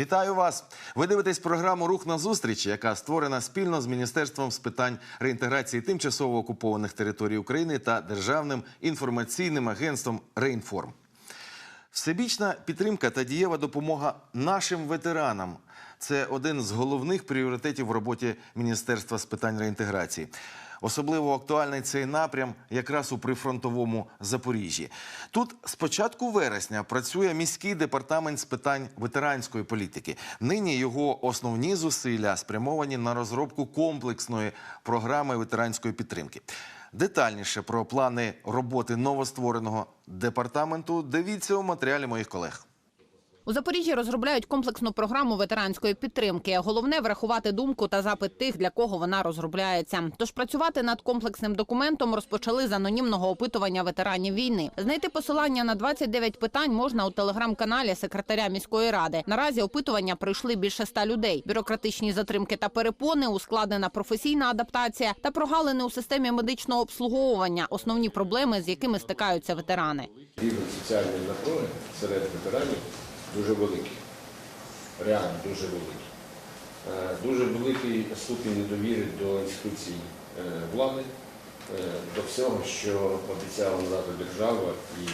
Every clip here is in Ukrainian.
Вітаю вас! Ви дивитесь програму Рух на зустріч, яка створена спільно з Міністерством з питань реінтеграції тимчасово окупованих територій України та Державним інформаційним агентством Рейнформ. Всебічна підтримка та дієва допомога нашим ветеранам це один з головних пріоритетів в роботі Міністерства з питань реінтеграції. Особливо актуальний цей напрям якраз у прифронтовому Запоріжжі. Тут з початку вересня працює міський департамент з питань ветеранської політики. Нині його основні зусилля спрямовані на розробку комплексної програми ветеранської підтримки. Детальніше про плани роботи новоствореного департаменту дивіться у матеріалі моїх колег. У Запоріжжі розробляють комплексну програму ветеранської підтримки. Головне врахувати думку та запит тих, для кого вона розробляється. Тож працювати над комплексним документом розпочали з анонімного опитування ветеранів війни. Знайти посилання на 29 питань можна у телеграм-каналі секретаря міської ради. Наразі опитування пройшли більше ста людей. Бюрократичні затримки та перепони, ускладнена професійна адаптація та прогалини у системі медичного обслуговування основні проблеми, з якими стикаються ветерани. Рівень соціальної напруги серед ветеранів дуже великий. Реально дуже великий. Е, Дуже великий ступінь недовіри до інституцій е, влади, е, до всього, що обіцяла надати держава і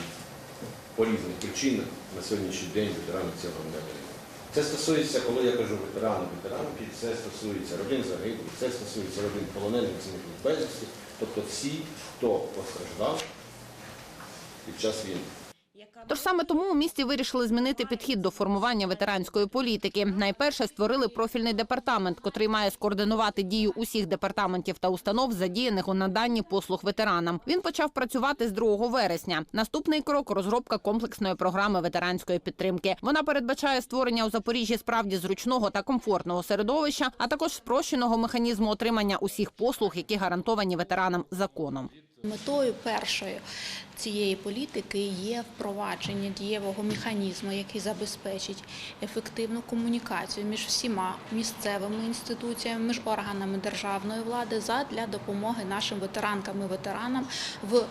по різних причинах на сьогоднішній день ветерани цього не дають. Це стосується, коли я кажу ветерани, ветеранки, це стосується родин загиблих, це стосується родин полонених зниклих безвісті, тобто всі, хто постраждав під час війни. Тож саме тому у місті вирішили змінити підхід до формування ветеранської політики. Найперше створили профільний департамент, котрий має скоординувати дію усіх департаментів та установ, задіяних у наданні послуг ветеранам. Він почав працювати з 2 вересня. Наступний крок розробка комплексної програми ветеранської підтримки. Вона передбачає створення у Запоріжжі справді зручного та комфортного середовища, а також спрощеного механізму отримання усіх послуг, які гарантовані ветеранам законом. Метою першої цієї політики є впровадження дієвого механізму, який забезпечить ефективну комунікацію між всіма місцевими інституціями, між органами державної влади задля допомоги нашим ветеранкам і ветеранам в е,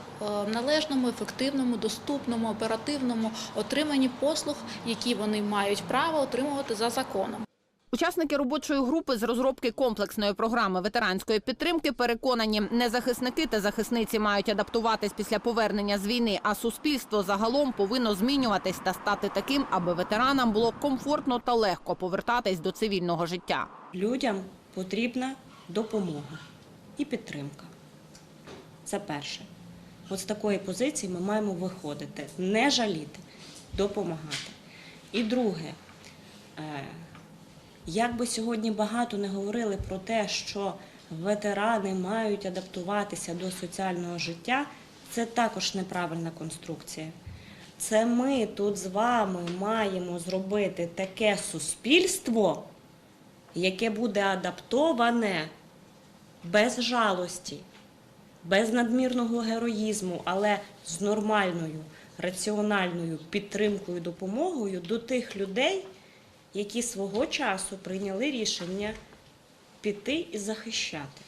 належному, ефективному, доступному, оперативному отриманні послуг, які вони мають право отримувати за законом. Учасники робочої групи з розробки комплексної програми ветеранської підтримки переконані, не захисники та захисниці мають адаптуватись після повернення з війни, а суспільство загалом повинно змінюватись та стати таким, аби ветеранам було комфортно та легко повертатись до цивільного життя. Людям потрібна допомога і підтримка. Це перше. От з такої позиції ми маємо виходити, не жаліти, допомагати. І друге, е, як би сьогодні багато не говорили про те, що ветерани мають адаптуватися до соціального життя, це також неправильна конструкція. Це ми тут з вами маємо зробити таке суспільство, яке буде адаптоване без жалості, без надмірного героїзму, але з нормальною, раціональною підтримкою, допомогою до тих людей, які свого часу прийняли рішення піти і захищати.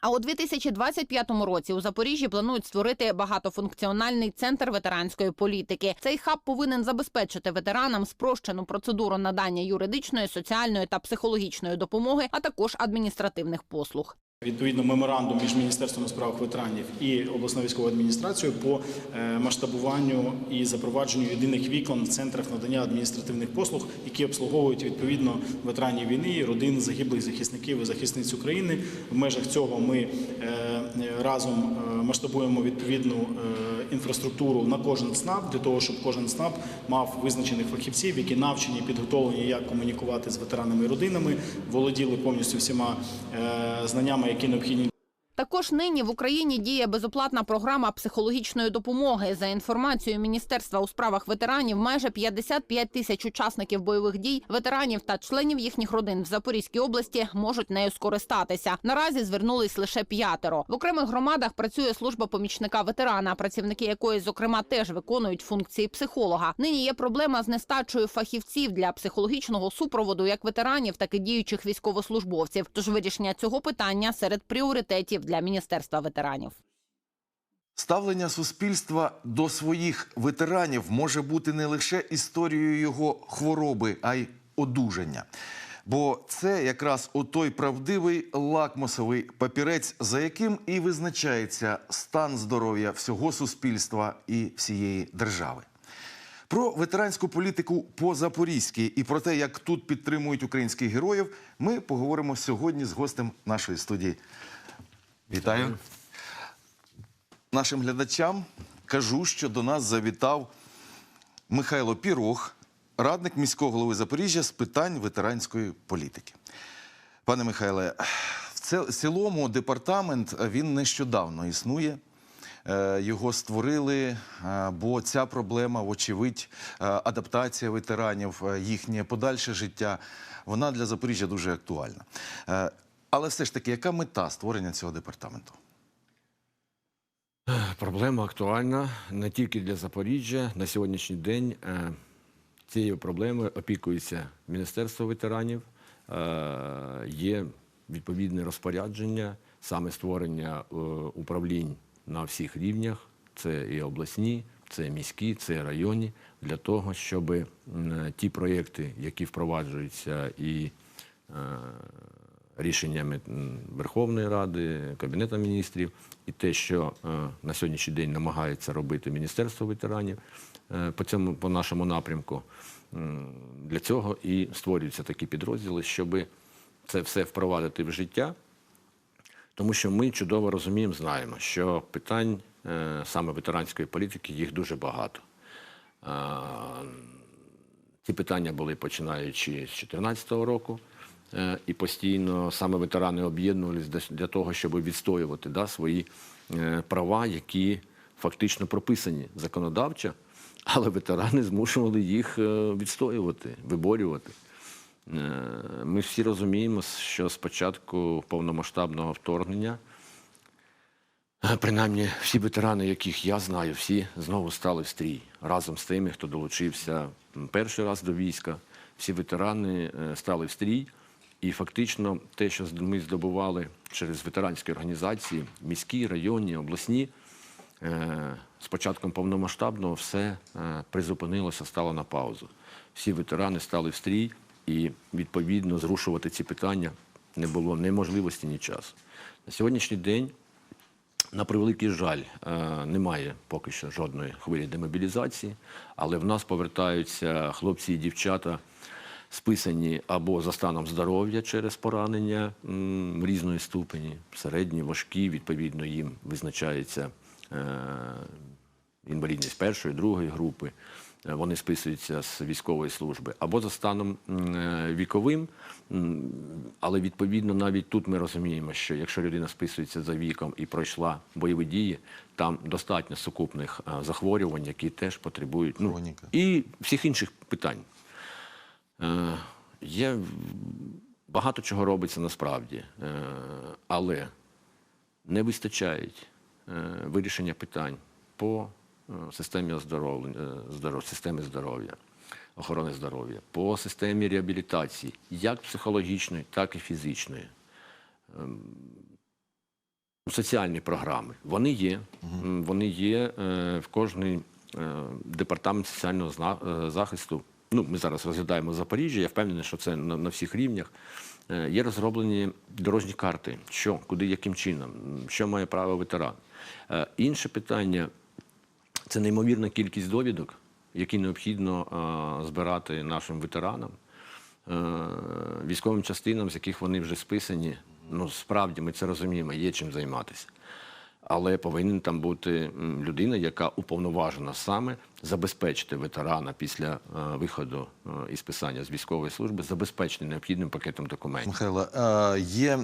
А у 2025 році у Запоріжжі планують створити багатофункціональний центр ветеранської політики. Цей хаб повинен забезпечити ветеранам спрощену процедуру надання юридичної, соціальної та психологічної допомоги, а також адміністративних послуг. Відповідно, меморандум між міністерством у справах ветеранів і обласною військовою адміністрацією по е, масштабуванню і запровадженню єдиних вікон в центрах надання адміністративних послуг, які обслуговують відповідно ветеранів війни, родин загиблих захисників і захисниць України. В межах цього ми е, разом е, масштабуємо відповідну інфраструктуру на кожен СНАП для того, щоб кожен СНАП мав визначених фахівців, які навчені, підготовлені, як комунікувати з ветеранами і родинами, володіли повністю всіма знаннями, які необхідні Також нині в Україні діє безоплатна програма психологічної допомоги. За інформацією Міністерства у справах ветеранів, майже 55 тисяч учасників бойових дій, ветеранів та членів їхніх родин в Запорізькій області можуть нею скористатися. Наразі звернулись лише п'ятеро. В окремих громадах працює служба помічника ветерана, працівники якої, зокрема, теж виконують функції психолога. Нині є проблема з нестачею фахівців для психологічного супроводу як ветеранів, так і діючих військовослужбовців. Тож вирішення цього питання серед пріоритетів для міністерства ветеранів. Ставлення суспільства до своїх ветеранів може бути не лише історією його хвороби, а й одужання. Бо це якраз отой правдивий лакмусовий папірець, за яким і визначається стан здоров'я всього суспільства і всієї держави. Про ветеранську політику по Запорізькій і про те, як тут підтримують українських героїв, ми поговоримо сьогодні з гостем нашої студії. Вітаю. Нашим глядачам кажу, що до нас завітав Михайло Пірог, радник міського голови Запоріжжя з питань ветеранської політики. Пане Михайле, в цілому департамент він нещодавно існує. Е, Його створили, е, бо ця проблема, вочевидь, е, адаптація ветеранів, їхнє подальше життя, вона для Запоріжжя дуже актуальна. Е, Але все ж таки, яка мета створення цього департаменту? Проблема актуальна не тільки для Запоріжжя. На сьогоднішній день е, цією проблемою опікується Міністерство ветеранів. Е, Є відповідне розпорядження, саме створення е, управлінь на всіх рівнях. Це і обласні, це міські, це районні, для того, щоб ті проєкти, які впроваджуються і е, рішеннями Верховної Ради, Кабінету міністрів, і те, що е, на сьогоднішній день намагається робити Міністерство ветеранів е, по цьому по нашому напрямку. Для цього і створюються такі підрозділи, щоб це все впровадити в життя. Тому що ми чудово розуміємо, знаємо, що питань е, саме ветеранської політики їх дуже багато. Ці питання були починаючи з 2014 року, і постійно саме ветерани об'єднувалися для- того, щоб відстоювати да, свої е, права, які фактично прописані законодавчо, але ветерани змушували їх е, відстоювати, виборювати. Е, Ми всі розуміємо, що з початку повномасштабного вторгнення, е, принаймні всі ветерани, яких я знаю, всі знову стали в стрій разом з тими, хто долучився перший раз до війська. Всі ветерани е, стали в стрій. І фактично те, що ми здобували через ветеранські організації, міські, районні, обласні, е, з початком повномасштабного все е, призупинилося, стало на паузу. Всі ветерани стали в стрій, і відповідно зрушувати ці питання не було ні можливості, ні часу. На сьогоднішній день, на превеликий жаль, е, немає поки що жодної хвилі демобілізації, але в нас повертаються хлопці і дівчата. Списані або за станом здоров'я через поранення різної ступені, середні, важкі, відповідно, їм визначається е, інвалідність першої, другої групи. Е, Вони списуються з військової служби або за станом е, віковим. Але відповідно навіть тут ми розуміємо, що якщо людина списується за віком і пройшла бойові дії, там достатньо сукупних захворювань, які теж потребують ну, і всіх інших питань. Е, Є багато чого робиться насправді, е, але не вистачає е, вирішення питань по системі оздоровлення, системі здоров'я, охорони здоров'я, по системі реабілітації, як психологічної, так і фізичної. Ем, Соціальні програми вони є. Вони є в кожний е, департамент соціального захисту. Ну, ми зараз розглядаємо Запоріжжя. Я впевнений, що це на, на всіх рівнях. Е, Є розроблені дорожні карти, що, куди, яким чином, що має право ветеран. Е, Інше питання це неймовірна кількість довідок, які необхідно е, збирати нашим ветеранам, військовим частинам, з яких вони вже списані. Ну, справді ми це розуміємо, є чим займатися. Але повинен там бути людина, яка уповноважена саме забезпечити ветерана після е, виходу е, із списання з військової служби, забезпечити необхідним пакетом документів. Михайло, е, є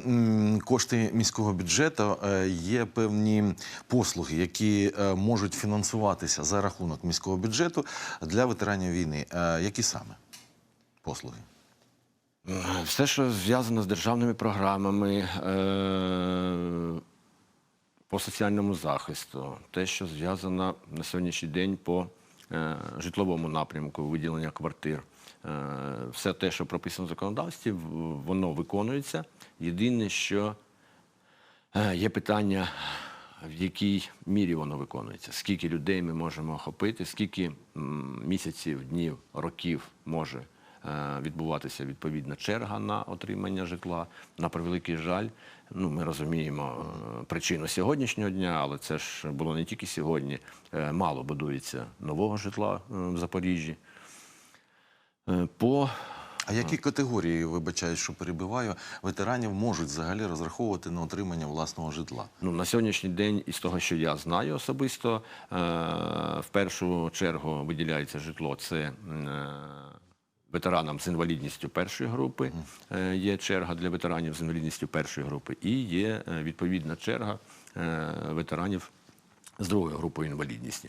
кошти міського бюджету, є певні послуги, які можуть фінансуватися за рахунок міського бюджету для ветеранів війни. Які саме послуги? Все, що зв'язано з державними програмами е- по соціальному захисту, те, що зв'язано на сьогоднішній день по е- житловому напрямку, виділення квартир, е- все те, що прописано в законодавстві, воно виконується. Єдине, що е, є питання, в якій мірі воно виконується, скільки людей ми можемо охопити, скільки місяців, днів, років може відбуватися відповідна черга на отримання житла. На превеликий жаль, ну ми розуміємо е, причину сьогоднішнього дня, але це ж було не тільки сьогодні. Е, Мало будується нового житла е, в Запоріжжі. Е, По А які категорії, вибачаю, що перебиваю, ветеранів можуть взагалі розраховувати на отримання власного житла? Ну, на сьогоднішній день, із того, що я знаю особисто, е, в першу чергу виділяється житло. Це е, ветеранам з інвалідністю першої групи. Е, є черга для ветеранів з інвалідністю першої групи, і є е, відповідна черга е, ветеранів з другою групою інвалідності.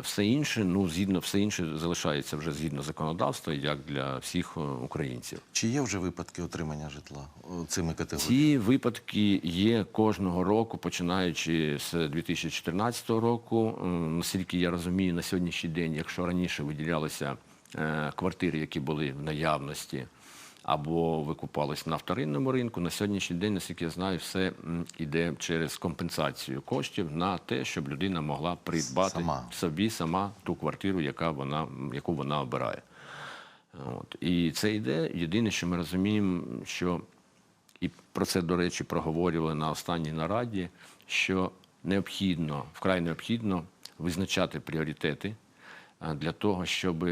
Все інше, ну згідно, все інше залишається вже згідно законодавства, як для всіх українців. Чи є вже випадки отримання житла цими категоріями? Ці випадки є кожного року, починаючи з 2014 року. Наскільки я розумію, на сьогоднішній день, якщо раніше виділялися квартири, які були в наявності, або викупались на вторинному ринку, на сьогоднішній день, наскільки я знаю, все м, іде через компенсацію коштів на те, щоб людина могла придбати Сама. собі сама ту квартиру, яка вона, яку вона обирає. От. І це йде. Єдине, що ми розуміємо, що і про це, до речі, проговорювали на останній нараді, що необхідно, вкрай необхідно визначати пріоритети для того, щоб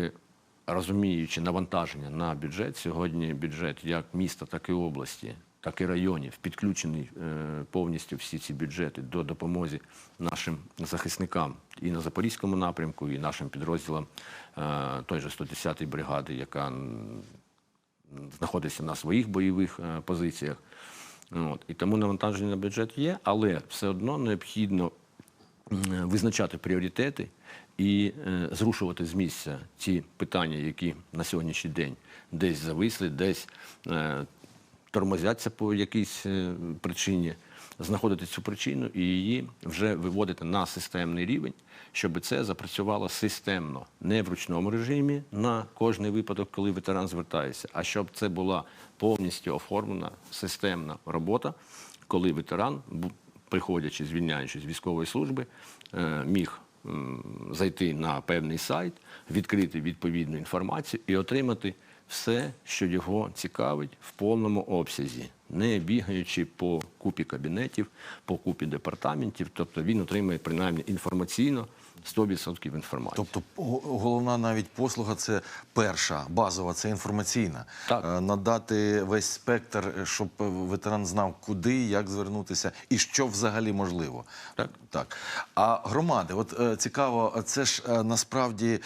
розуміючи навантаження на бюджет, сьогодні бюджет як міста, так і області, так і районів, підключений е, повністю всі ці бюджети до допомоги нашим захисникам і на Запорізькому напрямку, і нашим підрозділам е, той же 110-ї бригади, яка знаходиться на своїх бойових е, позиціях. От. І тому навантаження на бюджет є, але все одно необхідно визначати пріоритети і е, зрушувати з місця ті питання, які на сьогоднішній день десь зависли, десь е, тормозяться по якійсь е, причині, знаходити цю причину і її вже виводити на системний рівень, щоб це запрацювало системно, не в ручному режимі на кожний випадок, коли ветеран звертається, а щоб це була повністю оформлена системна робота, коли ветеран, приходячи, звільняючись з військової служби, міг зайти на певний сайт, відкрити відповідну інформацію і отримати все, що його цікавить в повному обсязі, не бігаючи по купі кабінетів, по купі департаментів. Тобто він отримує принаймні інформаційно 100% інформації. Тобто головна навіть послуга це перша, базова, це інформаційна. Так. Е, Надати весь спектр, е, щоб ветеран знав, куди, як звернутися і що взагалі можливо. Так. так. А громади, от е, цікаво, це ж насправді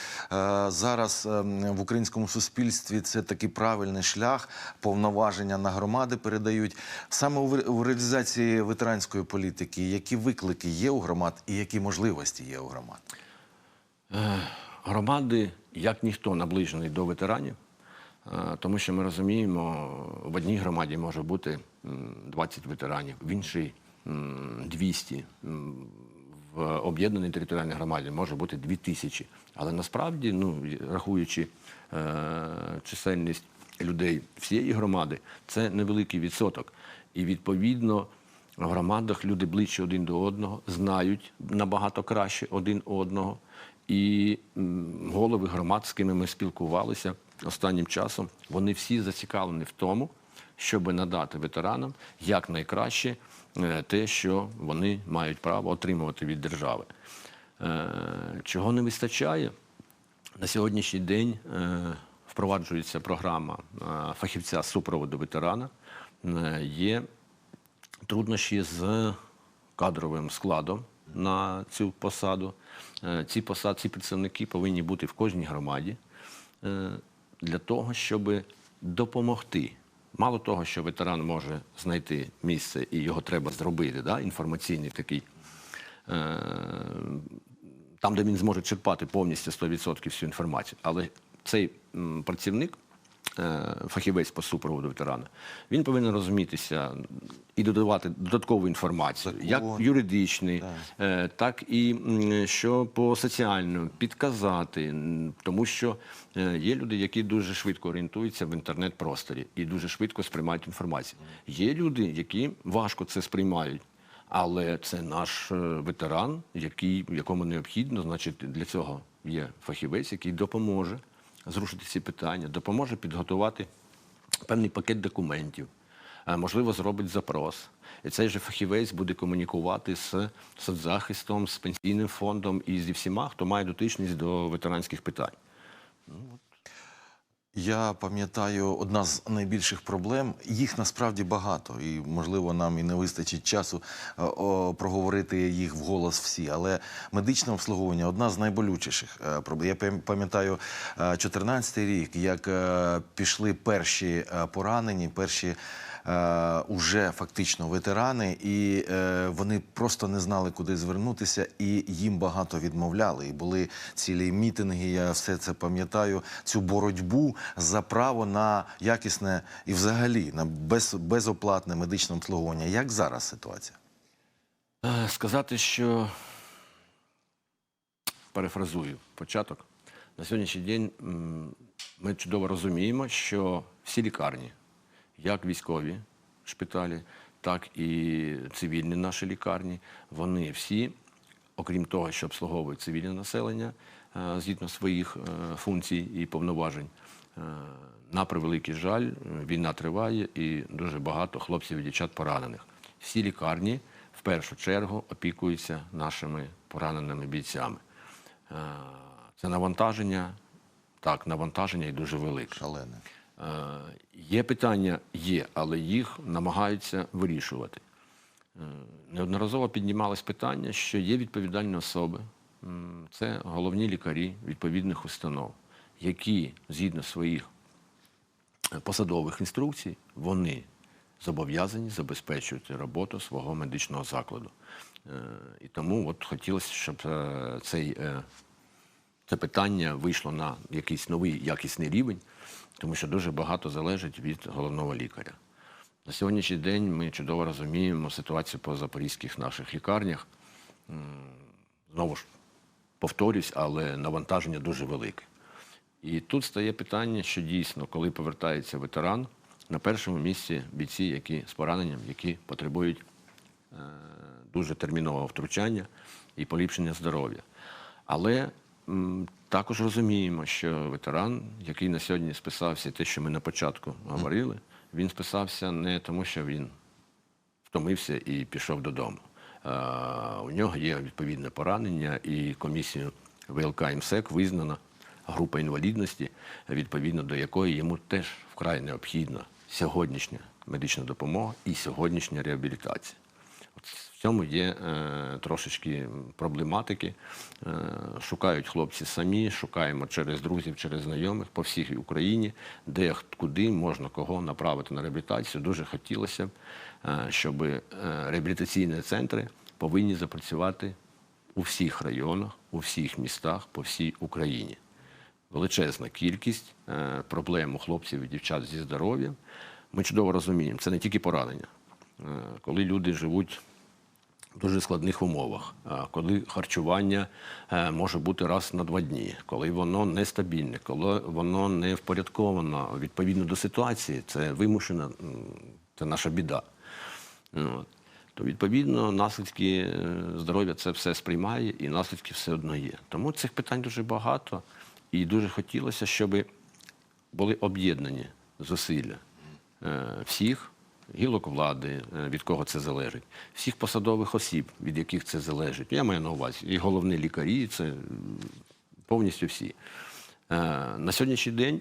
зараз в українському суспільстві це такий правильний шлях, повноваження на громади передають. Саме у реалізації ветеранської політики, які виклики є у громад і які можливості є у громад? Е, Громади, як ніхто, наближений до ветеранів, е, тому що ми розуміємо, в одній громаді може бути 20 ветеранів, в іншій 200, в об'єднаній територіальній громаді може бути 2000. Але насправді, ну, рахуючи е, чисельність людей всієї громади, це невеликий відсоток. І відповідно в громадах люди ближче один до одного, знають набагато краще один одного. І голови громад, з ким ми спілкувалися останнім часом, вони всі зацікавлені в тому, щоб надати ветеранам якнайкраще е, те, що вони мають право отримувати від держави. Е, Чого не вистачає? На сьогоднішній день е, впроваджується програма фахівця супроводу ветерана. Є труднощі з кадровим складом на цю посаду. Е, Ці посади, ці представники повинні бути в кожній громаді е, для того, щоб допомогти. Мало того, що ветеран може знайти місце і його треба зробити, да, інформаційний такий, е, там, де він зможе черпати повністю 100% всю інформацію. Але цей працівник, фахівець по супроводу ветерана, він повинен розумітися і додавати додаткову інформацію, як юридичний, е, так і що по соціальному підказати, тому що е, є люди, які дуже швидко орієнтуються в інтернет-просторі і дуже швидко сприймають інформацію. Є люди, які важко це сприймають. Але це наш е, ветеран, який, якому необхідно, значить, для цього є фахівець, який допоможе зрушити ці питання, допоможе підготувати певний пакет документів, е, можливо, зробить запрос. І цей же фахівець буде комунікувати з соцзахистом, з пенсійним фондом і зі всіма, хто має дотичність до ветеранських питань. Я пам'ятаю, одна з найбільших проблем, їх насправді багато, і можливо нам і не вистачить часу е, проговорити їх вголос всі. Але медичне обслуговування одна з найболючіших е, проблем. Я пам'ятаю 14 рік, як е, пішли перші е, поранені, перші. Е, Уже фактично ветерани, і е, вони просто не знали, куди звернутися, і їм багато відмовляли. І були цілі мітинги. Я все це пам'ятаю. Цю боротьбу за право на якісне і взагалі на без, безоплатне медичне обслуговування. Як зараз ситуація? Е, Сказати, що перефразую початок. На сьогоднішній день ми чудово розуміємо, що всі лікарні, як військові шпиталі, так і цивільні наші лікарні, вони всі, окрім того, що обслуговують цивільне населення е, згідно своїх е, функцій і повноважень, е, на превеликий жаль, війна триває і дуже багато хлопців і дівчат поранених. Всі лікарні в першу чергу опікуються нашими пораненими бійцями. Це навантаження, так, навантаження і дуже велике. Шалене. Е, Є питання, є, але їх намагаються вирішувати. Е, Неодноразово піднімалось питання, що є відповідальні особи, це головні лікарі відповідних установ, які згідно своїх е, посадових інструкцій, вони зобов'язані забезпечувати роботу свого медичного закладу. І тому от хотілося, щоб цей це питання вийшло на якийсь новий якісний рівень, тому що дуже багато залежить від головного лікаря. На сьогоднішній день ми чудово розуміємо ситуацію по запорізьких наших лікарнях. Знову ж повторюсь, але навантаження дуже велике. І тут стає питання, що дійсно, коли повертається ветеран, на першому місці бійці, які з пораненням, які потребують е, дуже термінового втручання і поліпшення здоров'я. Але також розуміємо, що ветеран, який на сьогодні списався, те, що ми на початку говорили, він списався не тому, що він втомився і пішов додому. У нього є відповідне поранення, і комісією ВЛК МСЕК визнана група інвалідності, відповідно до якої йому теж вкрай необхідна сьогоднішня медична допомога і сьогоднішня реабілітація. В цьому є е, трошечки проблематики. Е, шукають хлопці самі, шукаємо через друзів, через знайомих по всій Україні, де куди можна кого направити на реабілітацію. Дуже хотілося б, е, щоб е, реабілітаційні центри повинні запрацювати у всіх районах, у всіх містах по всій Україні. Величезна кількість е, проблем у хлопців і дівчат зі здоров'ям. Ми чудово розуміємо, це не тільки поранення. Е, Коли люди живуть дуже складних умовах, коли харчування е, може бути раз на два дні, коли воно нестабільне, коли воно не впорядковано відповідно до ситуації, це вимушена, це наша біда. То відповідно наслідки е, здоров'я це все сприймає, і наслідки все одно є. Тому цих питань дуже багато, і дуже хотілося, щоб були об'єднані зусилля е, всіх гілок влади, е, від кого це залежить, всіх посадових осіб, від яких це залежить. Я маю на увазі і головні лікарі, це повністю всі. Е, На сьогоднішній день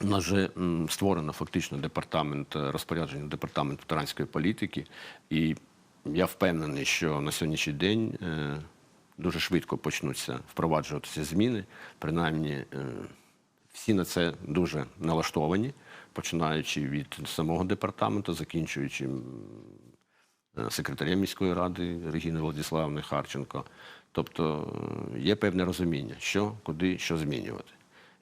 у нас вже створено фактично департамент е, розпорядження департамент ветеранської політики, і я впевнений, що на сьогоднішній день дуже швидко почнуться впроваджуватися зміни. Принаймні, всі на це дуже налаштовані, починаючи від самого департаменту, закінчуючи е, секретарем міської ради Регіни Владиславни Харченко. Тобто е, є певне розуміння, що, куди, що змінювати.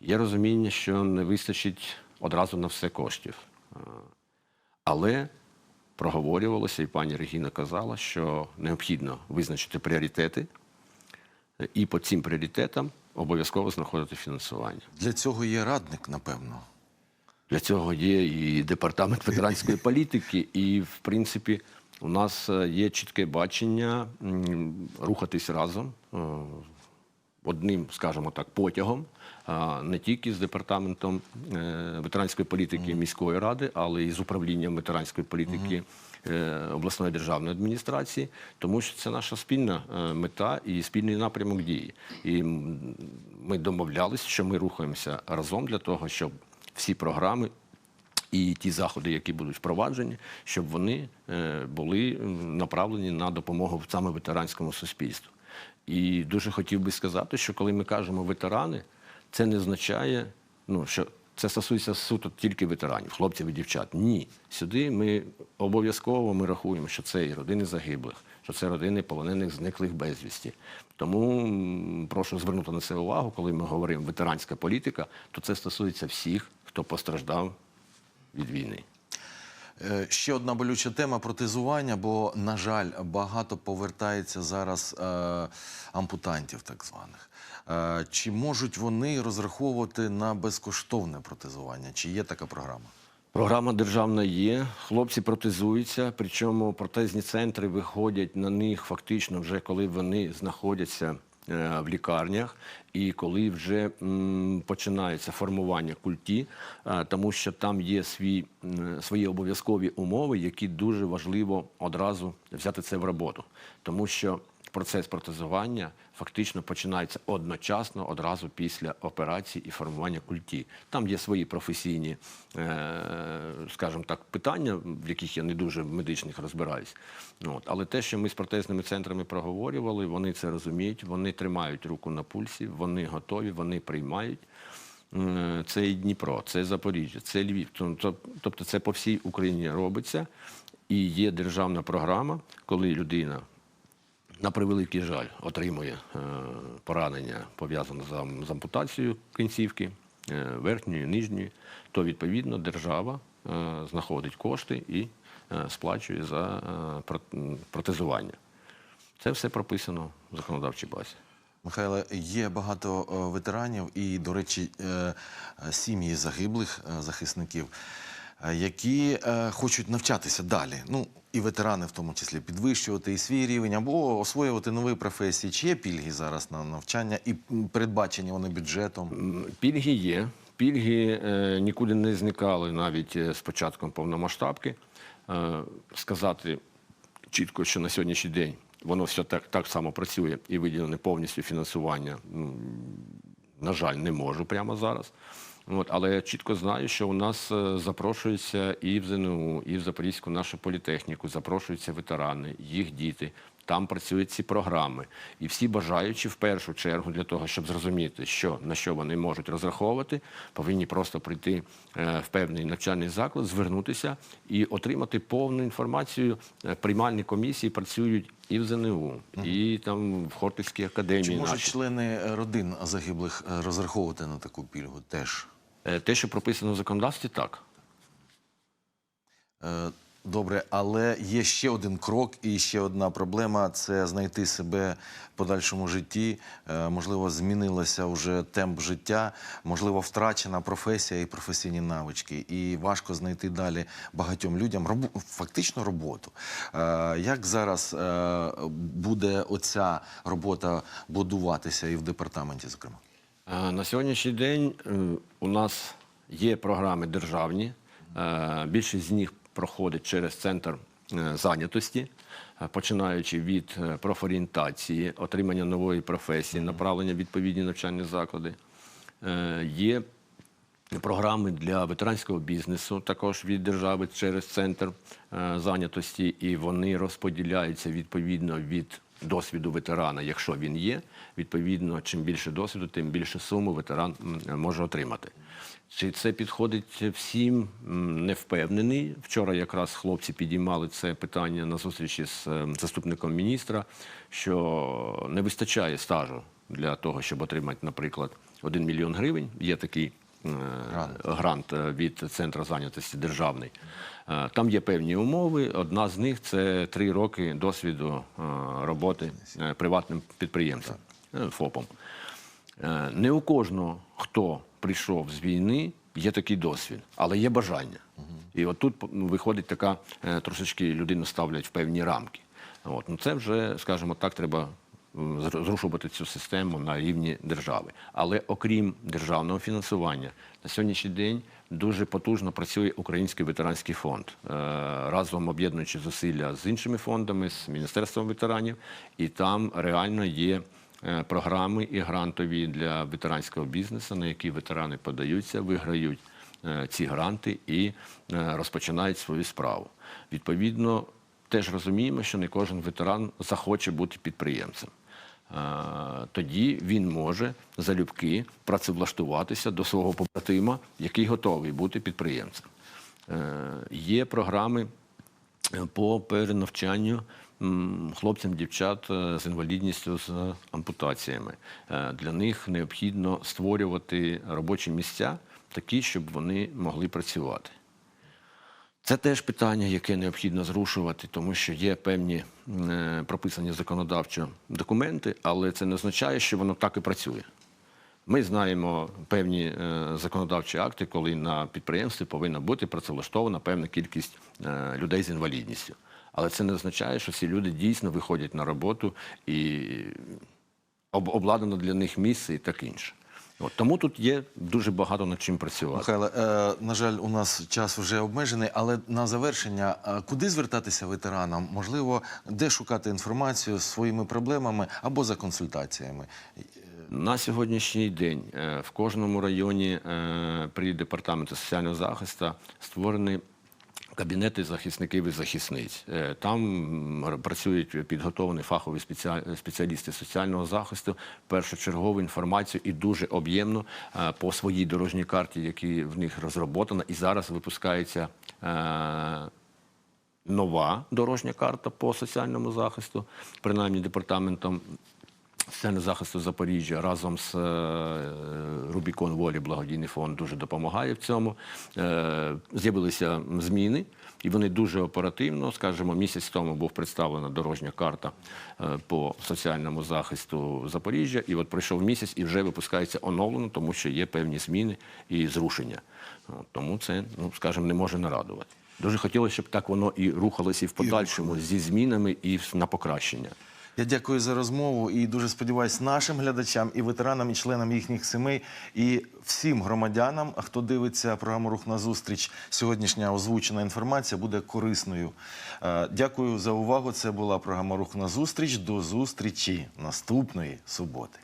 Є розуміння, що не вистачить одразу на все коштів. Е, Але проговорювалося, і пані Регіна казала, що необхідно визначити пріоритети, і по цим пріоритетам обов'язково знаходити фінансування. Для цього є радник, напевно. Для цього є і департамент ветеранської політики, і в принципі у нас е, є чітке бачення рухатись разом е, одним, скажімо так, потягом, не тільки з департаментом е, ветеранської політики міської ради, але і з управлінням ветеранської політики. е, Обласної державної адміністрації, тому що це наша спільна е, мета і спільний напрямок дії. І ми домовлялися, що ми рухаємося разом для того, щоб всі програми і ті заходи, які будуть впроваджені, щоб вони були направлені на допомогу саме ветеранському суспільству. І дуже хотів би сказати, що коли ми кажемо ветерани, це не означає, ну що це стосується суто тільки ветеранів, хлопців і дівчат. Ні, сюди ми обов'язково ми рахуємо, що це і родини загиблих, що це родини полонених, зниклих безвісті. Тому прошу звернути на це увагу, коли ми говоримо ветеранська політика, то це стосується всіх, хто постраждав від війни. Е, Ще одна болюча тема протезування, бо, на жаль, багато повертається зараз е, ампутантів, так званих. Е, чи можуть вони розраховувати на безкоштовне протезування? Чи є така програма? Програма державна є, хлопці протезуються, причому протезні центри виходять на них фактично вже коли вони знаходяться е, в лікарнях і коли вже починається формування культі, е, тому що там є свій, свої обов'язкові умови, які дуже важливо одразу взяти це в роботу. Тому що процес протезування фактично починається одночасно, одразу після операції і формування культі. Там є свої професійні, е, скажімо так, питання, в яких я не дуже в медичних розбираюсь. Але те, що ми з протезними центрами проговорювали, вони це розуміють, вони тримають руку на пульсі, вони готові, вони приймають. Це і Дніпро, це Запоріжжя, це Львів. Тобто це по всій Україні робиться. І є державна програма, коли людина на превеликий жаль, отримує е, поранення пов'язане з, ампутацією кінцівки, е, верхньої, нижньої, то відповідно держава е, знаходить кошти і сплачує за протезування. Це все прописано в законодавчій базі. Михайло, є багато ветеранів і, до речі, сім'ї загиблих захисників, які е, хочуть навчатися далі. Ну, і ветерани в тому числі підвищувати і свій рівень або освоювати нові професії. Чи є пільги зараз на навчання і передбачені вони бюджетом? Пільги є. Пільги е, нікуди не зникали навіть е, з початком повномасштабки. Е, сказати чітко, що на сьогоднішній день воно все так, так само працює і виділене повністю фінансування, на жаль, не можу прямо зараз. От, але я чітко знаю, що у нас е, запрошуються і в ЗНУ, і в Запорізьку нашу політехніку, запрошуються ветерани, їх діти. Там працюють ці програми. І всі бажаючі в першу чергу для того, щоб зрозуміти, що на що вони можуть розраховувати, повинні просто прийти е, в певний навчальний заклад, звернутися і отримати повну інформацію. Е, Приймальні комісії працюють і в ЗНУ, і там в Хортицькій академії. Чи можуть члени родин загиблих розраховувати на таку пільгу теж? Е, Те, що прописано в законодавстві, так. Е, Добре, але є ще один крок і ще одна проблема це знайти себе в подальшому житті. Е, Можливо, змінилося вже темп життя, можливо, втрачена професія і професійні навички. І важко знайти далі багатьом людям робо- фактично роботу. Як зараз буде оця робота будуватися і в департаменті, зокрема? Е, На сьогоднішній день е, у нас є програми державні. Е, Більшість з них проходить через центр зайнятості, починаючи від профорієнтації, отримання нової професії, направлення в відповідні навчальні заклади. Є програми для ветеранського бізнесу, також від держави через центр зайнятості, і вони розподіляються відповідно від досвіду ветерана, якщо він є. Відповідно, чим більше досвіду, тим більше суму ветеран може отримати. Чи це підходить всім? Не впевнений. Вчора якраз хлопці підіймали це питання на зустрічі з е, заступником міністра, що не вистачає стажу для того, щоб отримати, наприклад, 1 мільйон гривень. Є такий е, грант е, від центру зайнятості державний. Е, Там є певні умови. Одна з них це три роки досвіду роботи приватним підприємцем, ФОПом. Не у кожного, хто прийшов з війни, є такий досвід, але є бажання. І от тут ну, виходить така трошечки людину ставлять в певні рамки. От. Ну, це вже, скажімо так, треба зрушувати цю систему на рівні держави. Але окрім державного фінансування, на сьогоднішній день дуже потужно працює Український ветеранський фонд, е, разом об'єднуючи зусилля з іншими фондами, з Міністерством ветеранів, і там реально є е, програми і грантові для ветеранського бізнесу, на які ветерани подаються, виграють е, ці гранти і розпочинають свою справу. Відповідно, теж розуміємо, що не кожен ветеран захоче бути підприємцем. Тоді він може залюбки працевлаштуватися до свого побратима, який готовий бути підприємцем. Е, Є програми е, по перенавчанню хлопцям, дівчат е, з інвалідністю з ампутаціями. Для них необхідно створювати робочі місця такі, щоб вони могли працювати. Це теж питання, яке необхідно зрушувати, тому що є певні е, прописані законодавчо документи, але це не означає, що воно так і працює. Ми знаємо певні е, законодавчі акти, коли на підприємстві повинна бути працевлаштована певна кількість е, людей з інвалідністю. Але це не означає, що ці люди дійсно виходять на роботу і обладнано для них місце і так інше. От, тому тут є дуже багато над чим працювати. Михайло, е, на жаль, у нас час вже обмежений, але на завершення, е, куди звертатися ветеранам? Можливо, де шукати інформацію з своїми проблемами або за консультаціями? На сьогоднішній день е, в кожному районі е, при департаменті соціального захисту створені кабінети захисників і захисниць. Е, Там працюють підготовлені фахові спеціалісти соціального захисту, першочергову інформацію і дуже об'ємно е, по своїй дорожній карті, які в них розроблена, і зараз випускається. е, Нова дорожня карта по соціальному захисту, принаймні департаментом соціального захисту Запоріжжя разом з е, Рубікон Волі благодійний фонд дуже допомагає в цьому. Е, З'явилися зміни, і вони дуже оперативно, скажімо, місяць тому був представлена дорожня карта е, по соціальному захисту Запоріжжя. І от пройшов місяць і вже випускається оновлено, тому що є певні зміни і зрушення. Тому це, ну скажімо, не може не радувати. Дуже хотілося, щоб так воно і рухалося і в подальшому зі змінами і на покращення. Я дякую за розмову і дуже сподіваюся нашим глядачам і ветеранам, і членам їхніх сімей, і всім громадянам, хто дивиться програму Рух на зустріч. Сьогоднішня озвучена інформація буде корисною. Е, Дякую за увагу. Це була програма Рух на зустріч. До зустрічі наступної суботи.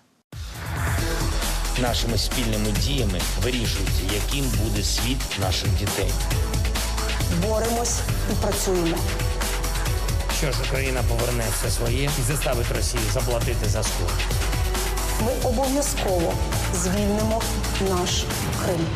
Нашими спільними діями вирішується, яким буде світ наших дітей. Боремось і працюємо. Що ж Україна поверне все своє і заставить Росію заплатити за скор. Ми обов'язково звільнимо наш Крим.